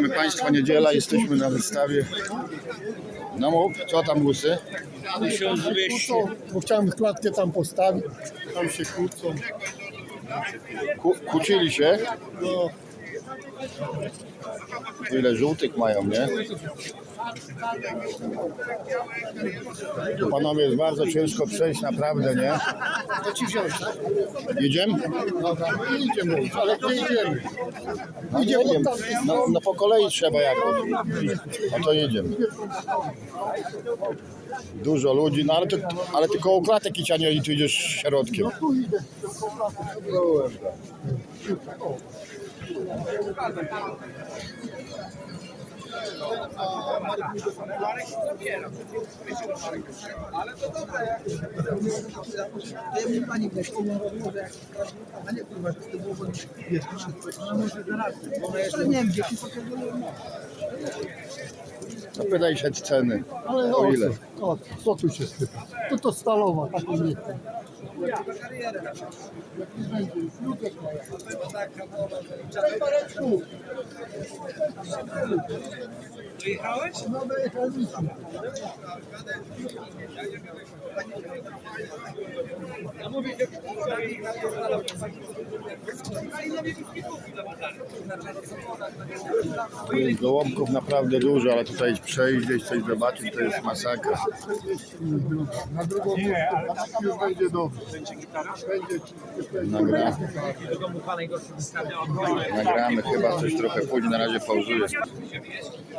My Państwa niedziela, jesteśmy na wystawie. No mów, co tam łysy? 1200. Bo chciałem klatkę tam postawić, tam się kłócą. Ku, kłócili się? No, Ile żółtych mają, nie? Panowie jest bardzo ciężko przejść, naprawdę, nie? to ci wziąć, tak? Idziemy? Dobra, no idziemy, ale nie idziemy. No, Idziemy. No, no po kolei trzeba jakoś. No to jedziemy. Dużo ludzi, no ale, ty, ale ty koło klatek a nie tu idziesz środkiem. Tu idę. Pani weź, to może jak a nie kurwa, to było bo wiesz, no może zaraz, ale nie wiem, gdzie się No pytaj się ceny. Ale O ile? O, co tu się spyta? To to stalowa, taką nie chcę. No dojechaliśmy. Tu jest gołąbków naprawdę dużo, ale tutaj przejść gdzieś coś zobaczyć to jest masakra. Na drugą już będzie dobrze. Będzie Nagra, nagramy chyba coś trochę później, na razie pauzuję.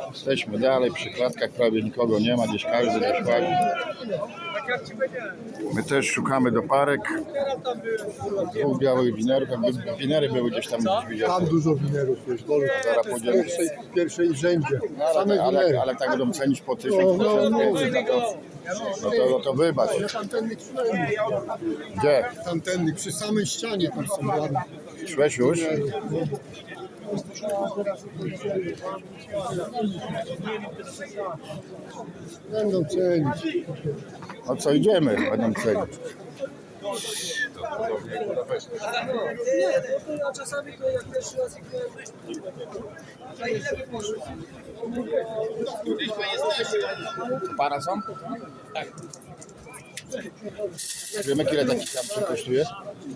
Jesteśmy dalej, przy klatkach prawie nikogo nie ma, gdzieś każdy gdzieś łazi. My też szukamy do parek. Dwóch białych winerów, winery były gdzieś tam gdzieś. Tam dużo winerów jest, Zaraz w pierwszej, w pierwszej rzędzie. Ale, ale, ale tak będą cenić po No, 1000, no, no. 1500, no to, no to, no to wybacz. Tamtenny szłem. Gdzie? Tamtenny, przy samej ścianie tam są ładne. Szłeś już? Będą cenić. No co idziemy, będą cenić. A czasami to jak pierwszy raz ich a ile by poszło? Para są? Tak. Wiemy ile taki kosztuje?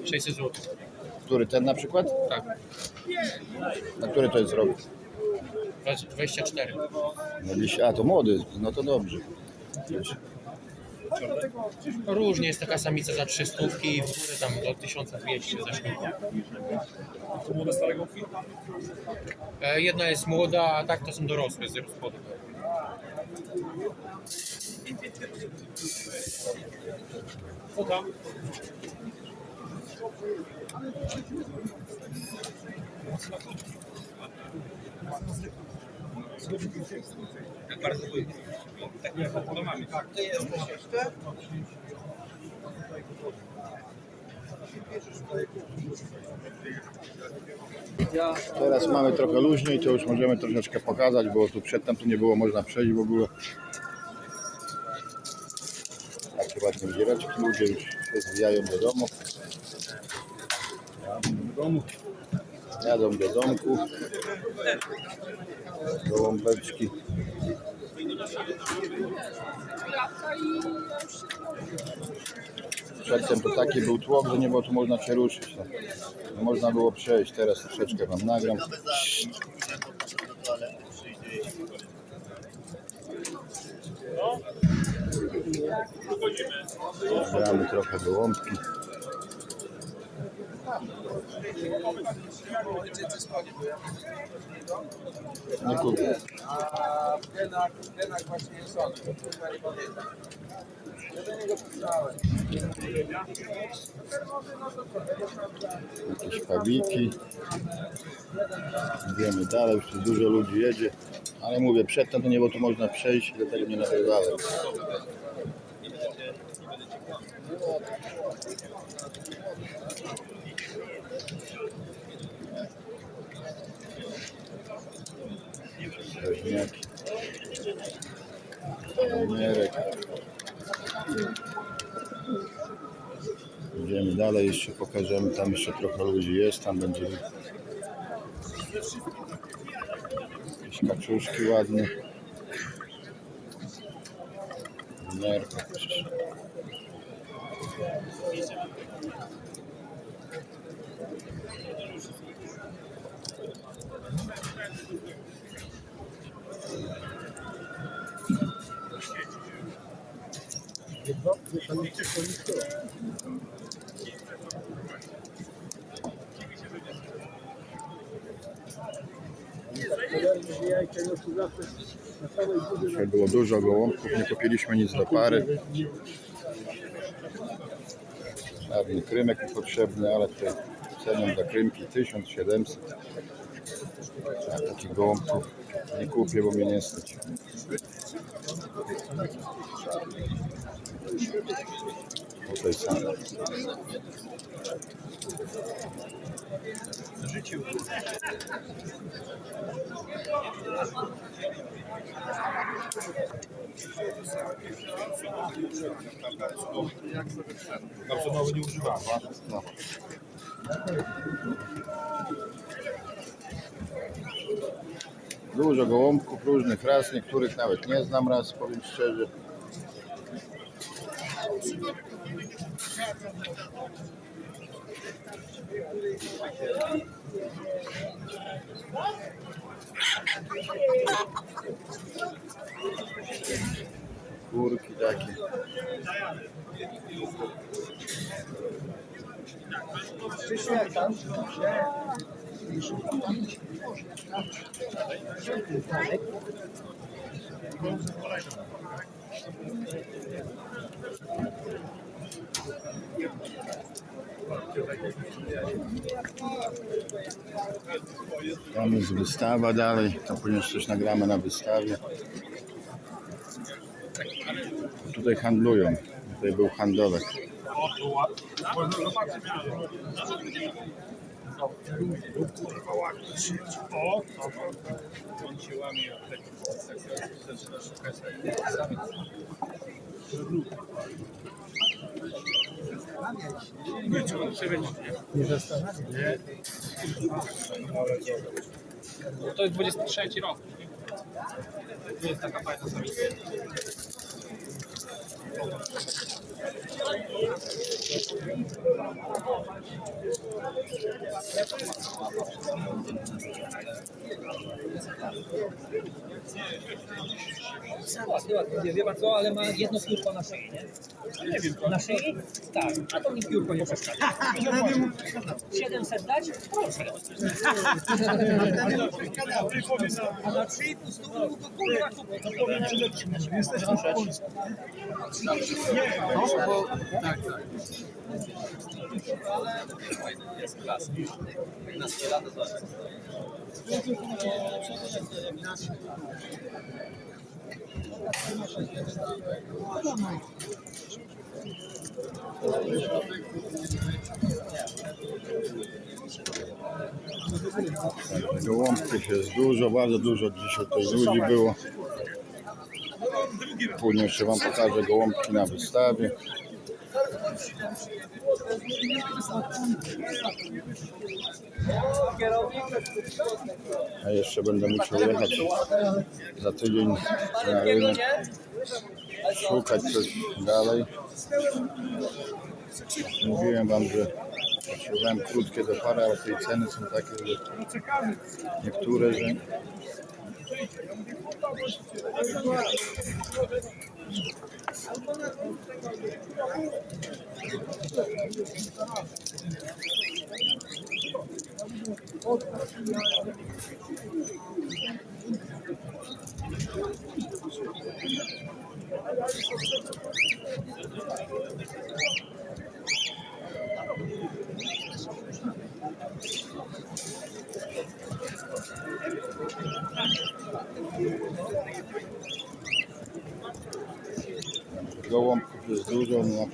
600 zł. Który, ten na przykład? Tak. Na który to jest rok? 24. No a to młody, no to dobrze. Różnie jest taka samica za 300 i w górę tam do 1200 zacznie. E, Jedna jest młoda, a tak to są dorosłe z spodu. Co tam? Jak bardzo tak nie podobamy. Ty jesteś jeszcze? Teraz mamy trochę luźniej, to już możemy troszeczkę pokazać, bo tu przedtem tu nie było można przejść w ogóle. Takie ładne giereczki, ludzie już się zwijają do domu. Do domu. Jadą do domku. Gołąbeczki. Przedtem to taki był tłok, że nie było tu można się ruszyć. No. Nie można było przejść. Teraz troszeczkę wam nagram. Gramy trochę gołąbki. Nie kupię. A w genach właśnie jest on, nie do niego pisałem. jakieś pawiki. Idziemy dalej, już tu dużo ludzi jedzie. Ale mówię, przedtem to nie było tu można przejść, dlatego nie nagrywałem. Woźniaki. Panierek. Idziemy dalej, jeszcze pokażemy, tam jeszcze trochę ludzi jest, tam będzie jakieś kaczuszki ładne. Nerka. Dzisiaj było dużo gołąbków, nie kupiliśmy nic do pary. Czarny krymek mi potrzebny, ale tutaj ceną za krymki 1700. Ja takich gołąbków nie kupię, bo mnie nie stać. Tutaj są. Bardzo mało nie używam. No. Dużo gołąbków różnych ras, niektórych nawet nie znam raz, powiem szczerze. Kurki takie. Tam jest wystawa dalej, to później coś nagramy na wystawie. Tutaj handlują, tutaj był handlowek. To jest 23 rok. To jest taka fajna samica. Wie pan co, ale ma jedno piórko na szyi, nie? Nie wiem. Na szyi? Tak, a to mi piórko nie przeszkadza. 700 dać? Proszę. A na 3,5 stóp to kurwa kupię. Gołąbków jest dużo, bardzo dużo dzisiaj tutaj ludzi było. Później jeszcze Wam pokażę gołąbki na wystawie. A jeszcze będę musiał jechać za tydzień na rynek, szukać coś dalej. Mówiłem Wam, że potrzebowałem krótkie do pary, ale tej ceny są takie, że niektóre, że gołąbków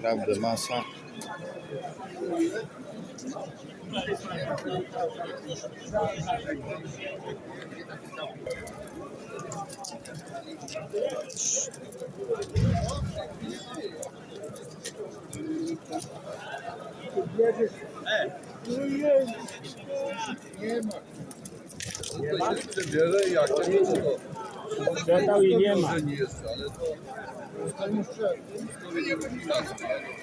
naprawdę masa. Nie ma. Nie ma. Jak to nie ma? Sprzedał i nie ma. Nie jest, ale to... To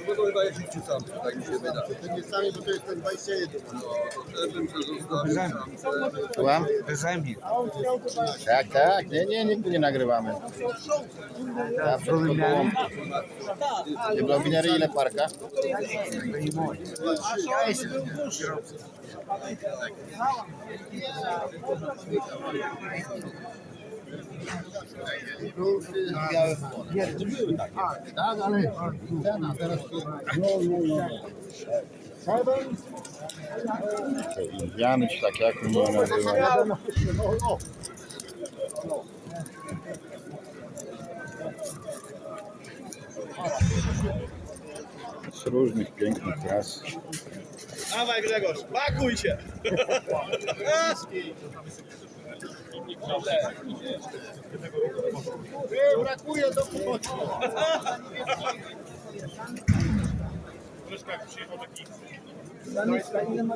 będą chyba jeździć samcy, tak mi się wyda. To nie sami, bo to jest ten 21. No, to bym? Bezemnie. Tak, tak. Nie, nie, nigdy nie nagrywamy. Zawsze tylko gołąbki. Nie bloginery ile parka? Tak, ale cena teraz to... No, no, no. Seven? Te Indiany czy tak jak mnie nazywają. Z różnych pięknych ras. Dawaj Grzegorz, pakuj się! Brakuje do kupoci. Nie ma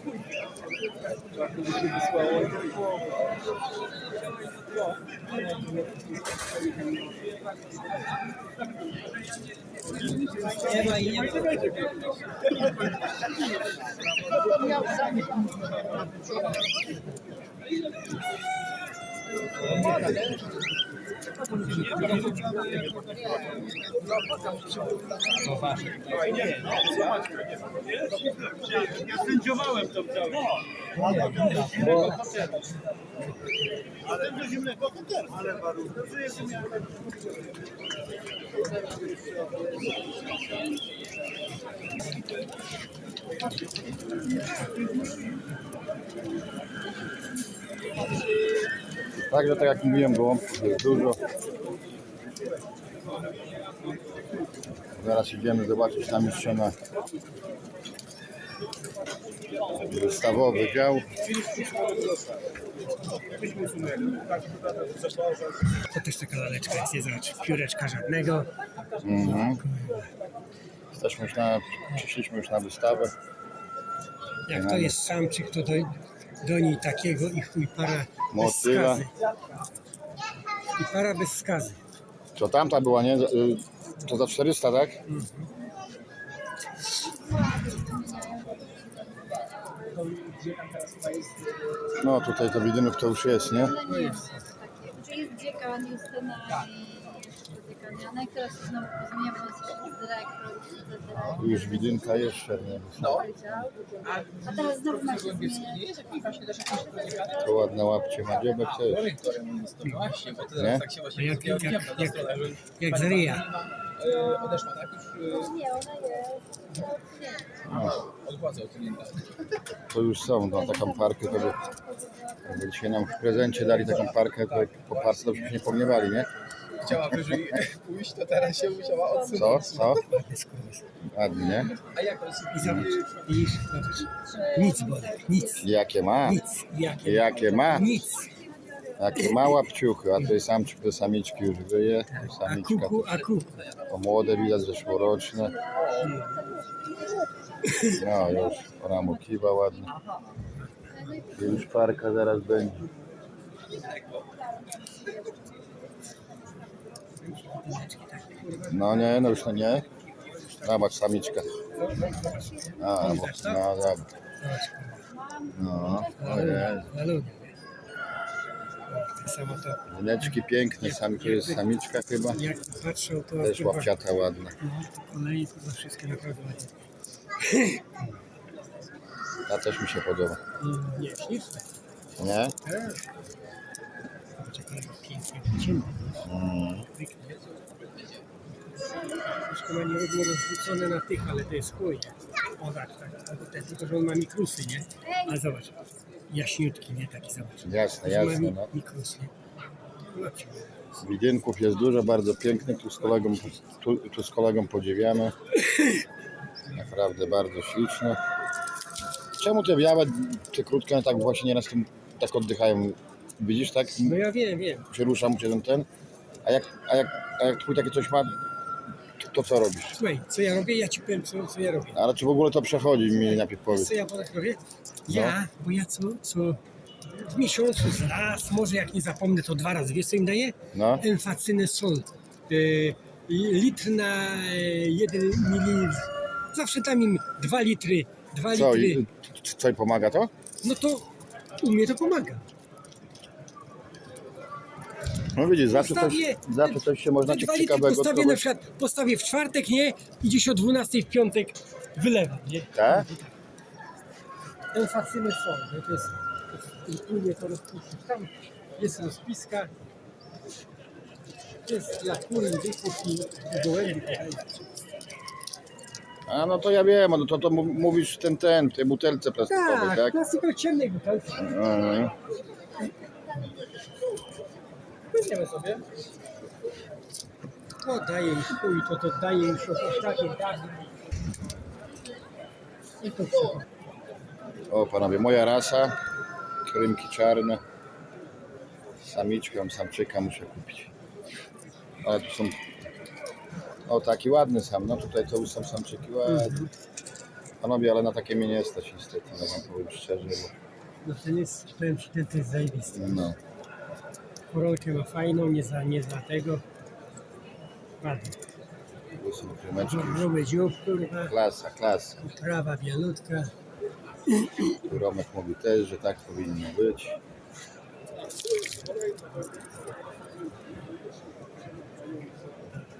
i nie ma. Ja sędziowałem to cały. Ale to zimnego hotel. Ale warunki. Także tak jak mówiłem, gołąbków jest dużo. Zaraz idziemy zobaczyć tam jeszcze na wystawowy dział. To też taka laleczka jest, nie zobacz, pióreczka żadnego. Mhm. Jesteśmy już na, przyszliśmy już na wystawę. Jak to jest samczyk, to do, do niej takiego i chuj para bez Motyla. skazy. I para bez skazy. Co tamta była, nie? Y, To za 400, tak? No tutaj to widzimy, kto już jest, nie? Nie jest dziekan, Justyna i Teraz się znowu jest. Już widynka jeszcze, nie? A teraz znowu ma się zmieniać. To ładne łapcie ma dziobek też. Nie? A jak, jak, jak, jak, jak z ryja. Nie, ona jest. No. To już są, no, taką parkę, to by, jakby dzisiaj nam w prezencie dali taką parkę, to po parce to byśmy nie pogniewali, nie? Chciała wyżej pójść, to teraz się musiała odsunąć. Co? Co? Ładnie, zobacz, widzisz, zobacz. Nic, Bolek, nic, Jakie ma? nic. Jakie, Jakie ma? nic. Jakie ma łapciuchy, a to jest samczyk do samiczki już wyje. A Samiczka kuku, a kuku. to młode widać, zeszłoroczne. No już, ramo kiwa ładnie. I już parka zaraz będzie. No nie, no już to nie. Zobacz, samiczka. A, bo, no dobra. No, ojej. Na ludzie. Tak samo to, Lineczki piękne, sam tu jest samiczka chyba. jak patrzą, to Też kurwa, łapciata ładna. no, to kolei to za wszystkie naprawdę ładnie. Ta też mi się podoba. Mm, Nie, śliczne. Nie? Zobacz, jakie pięknie. Mm. Wszystko ma nierówno rozrzucone na tych, ale to jest chuj. O tak, tak. Albo ten, tylko, że on ma mikrusy, nie? Ale zobacz, jaśniutki, nie? Taki zobacz. Jasne, Że ma jasne. mi, No. mikrus, nie? Widynków jest dużo, bardzo pięknych. Tu z kolegą, tu, tu z kolegą podziwiamy. Naprawdę bardzo śliczne. czemu te białe, te krótkie, one tak właśnie nieraz tym tak oddychają? Widzisz, tak? No ja wiem, wiem. Się rusza mu się ten, ten. A jak, a jak, a jak twój takie coś ma, to, co robisz? Słuchaj, co ja robię? Ja ci powiem, co, co ja robię. Ale czy w ogóle to przechodzi mi najpierw powiedz? Co ja potem robię? Ja, bo ja co, co w miesiącu raz, może jak nie zapomnę, to dwa razy. Wiesz co im daję? No. Emfacynę sol. Y, litr na y, jeden mililitr. Zawsze dam im dwa litry. Dwa Co, litry. i, co i pomaga to? No to u mnie to pomaga. No widzisz, zawsze coś, Postawię- zawsze coś się można litry ciekawego postawię na kogoś- przykład, postawię w czwartek, nie? I gdzieś o 12 w piątek wylewam, nie? Tak? Sol. No to jest, to jest płynie to rozpuścić. Tam jest rozpiska. To jest dla kur, indyków i gołębi. A no to ja wiem, no to, to mów- mówisz ten, ten, w tej butelce plastikowej, Tak, tak? plastikowej ciemnej butelce. Mhm. Weźmiemy sobie. To daje im chuj, to to daje im się takie. I to wszystko. O panowie, moja rasa, krymki czarne, samiczkę, samczyka muszę kupić. Ale tu są, o taki ładny sam, no tutaj to już są samczyki ładne. Panowie, ale na takie mnie nie stać niestety, no wam powiem szczerze, bo No ten jest, powiem ci, ten to jest zajebisty. no, Koronkę ma fajną, nie za, nie za tego. Ładnie. Gruby dziób, kurwa. Klasa, klasa. Prawa bielutka. Romek mówi też, że tak powinno być.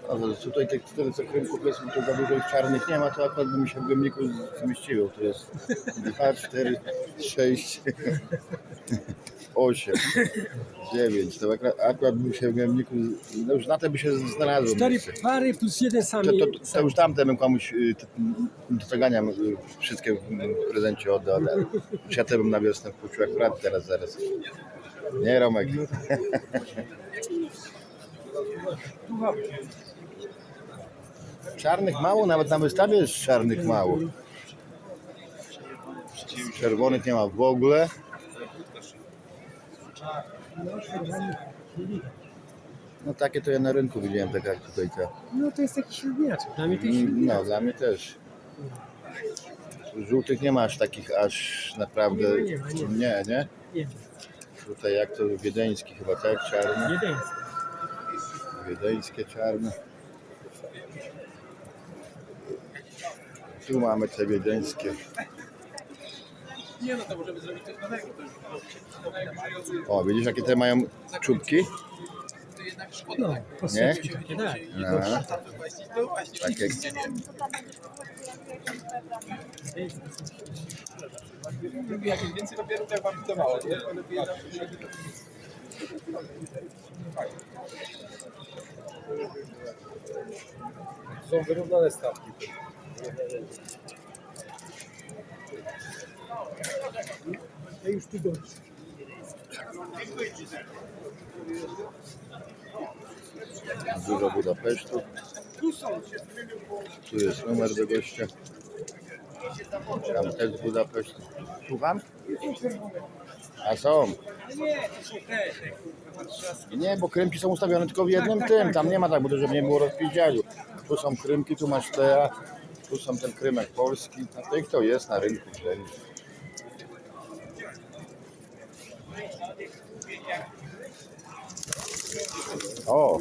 Ale tutaj tych co krymków jest, to za dużo ich czarnych nie ma, to akurat by mi się w głębniku zmieściło. To jest 2, 4, 6, 8, 9. To akurat, akurat by mi się w głębniku, no już na te by się znalazło. Cztery miejsce. pary plus jeden sam. To, to, to już tamte bym komuś y, t- do zaganiam y, wszystkie w prezencie oddał. ale Już ja te bym na wiosnę wpuścił akurat teraz, zaraz. Nie Romek. Czarnych mało, nawet na wystawie jest czarnych mało. Czerwonych nie ma w ogóle. No takie to ja na rynku widziałem, tak jak tutaj te. No to jest taki średniaczek. Dla mnie to jest No, średniaczek. dla mnie też. Żółtych nie ma aż takich aż naprawdę. Nie ma, nie ma, nie. Nie, nie? Nie, Tutaj jak to wiedeński chyba tak, jeden jest. Wiedeńskie czarne. Tu mamy te wiedeńskie. Nie no, to możemy zrobić coś nowego. To już O, widzisz jakie te mają czubki? to jednak szkoda. No, takie, tak. No, To właśnie. takie. Lubię jakieś więcej papieru, to jak wam to mało, nie? Ale lepiej zawsze Są wyrównane stawki. Ja już tu gość. Dużo Budapesztu. Tu jest numer do gościa. Tam też z Budapesztu. Słucham? A są. Nie, bo krymki są ustawione tylko w jednym tak, tym. tak. Tam nie ma tak, bo to żeby nie było rozpiździaniu. Tu są krymki, tu masz te, tu są ten krymek polski. A tych to jest na rynku wszędzie. O!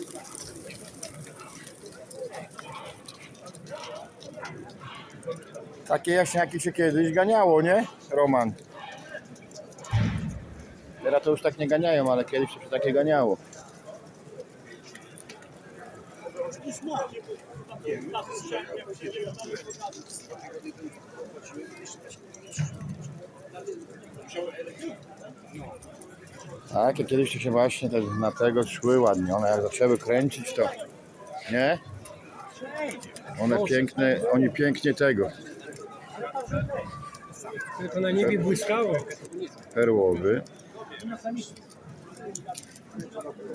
Takie jaśniaki się kiedyś ganiało, nie? Roman. Teraz to już tak nie ganiają, ale kiedyś się takie ganiało. Tak, i kiedyś to się właśnie te, na tego szły ładnie. One jak zaczęły kręcić to, nie? One piękne, oni pięknie tego. Tylko na niebie błyskało. Perłowy.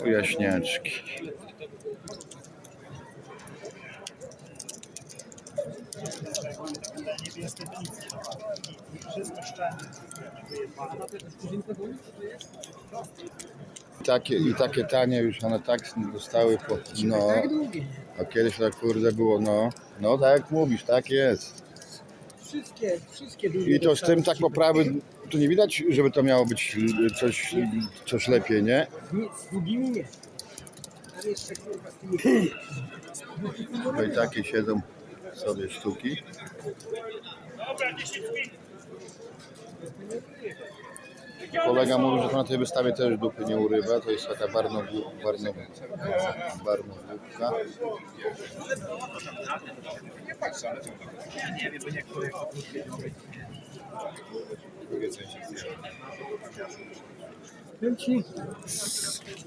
Jaśniaczki. Takie, I takie tanie już one tak dostały po, no, a kiedyś tak kurde było, no, no tak jak mówisz, tak jest. Wszystkie, wszystkie duże I to z tym tak poprawy, tu nie widać, żeby to miało być coś, coś lepiej, nie? Nie, z długimi nie. Ale jeszcze kurwa z tymi No i takie siedzą sobie sztuki. Kolega mówił, że na tej wystawie też dupy nie urywa, to jest taka barno, barno, barnogłówka. Powiem ci,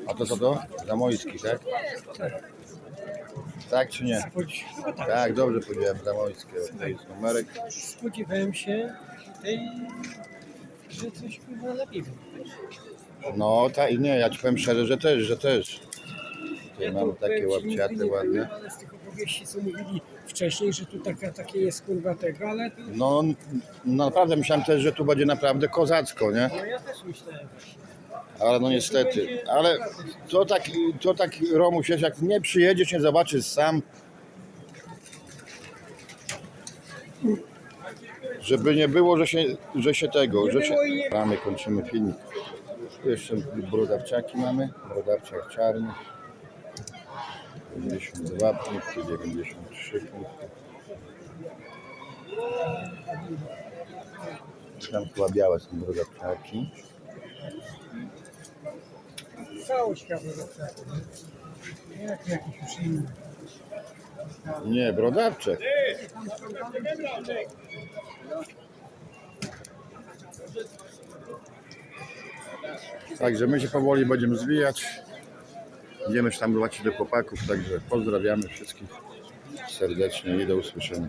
A to co to? Zamojski, tak? Tak czy nie? chyba tak. Tak, dobrze powiedziałem, Zamojskie. To jest numerek. Spodziewałem się tej, że coś kurwa lepiej będzie. No, tak, nie, ja ci powiem szczerze, że też, że też. Tutaj Ja mamy to takie nie ładne. Ale z tych opowieści, co mówili wcześniej, że tu taka, takie jest kurwa tego, ale to, No, no naprawdę myślałem też, że tu będzie naprawdę kozacko, nie? no ja też myślałem. Ale no niestety. Ale to tak, to tak Romuś jest, jak nie przyjedziesz, nie zobaczysz sam. Żeby nie było, że się, że się tego, że się... Mamy, kończymy filmik. Jeszcze brodawczaki mamy, brodawczak czarny. 92 punkty, 93 punkty. Tam chyba białe są brodawczaki. Całość kawy Jak jakiś już inny. Nie, brodawczak. Także my się powoli będziemy zwijać. Idziemy się tam do chłopaków, także pozdrawiamy wszystkich serdecznie i do usłyszenia.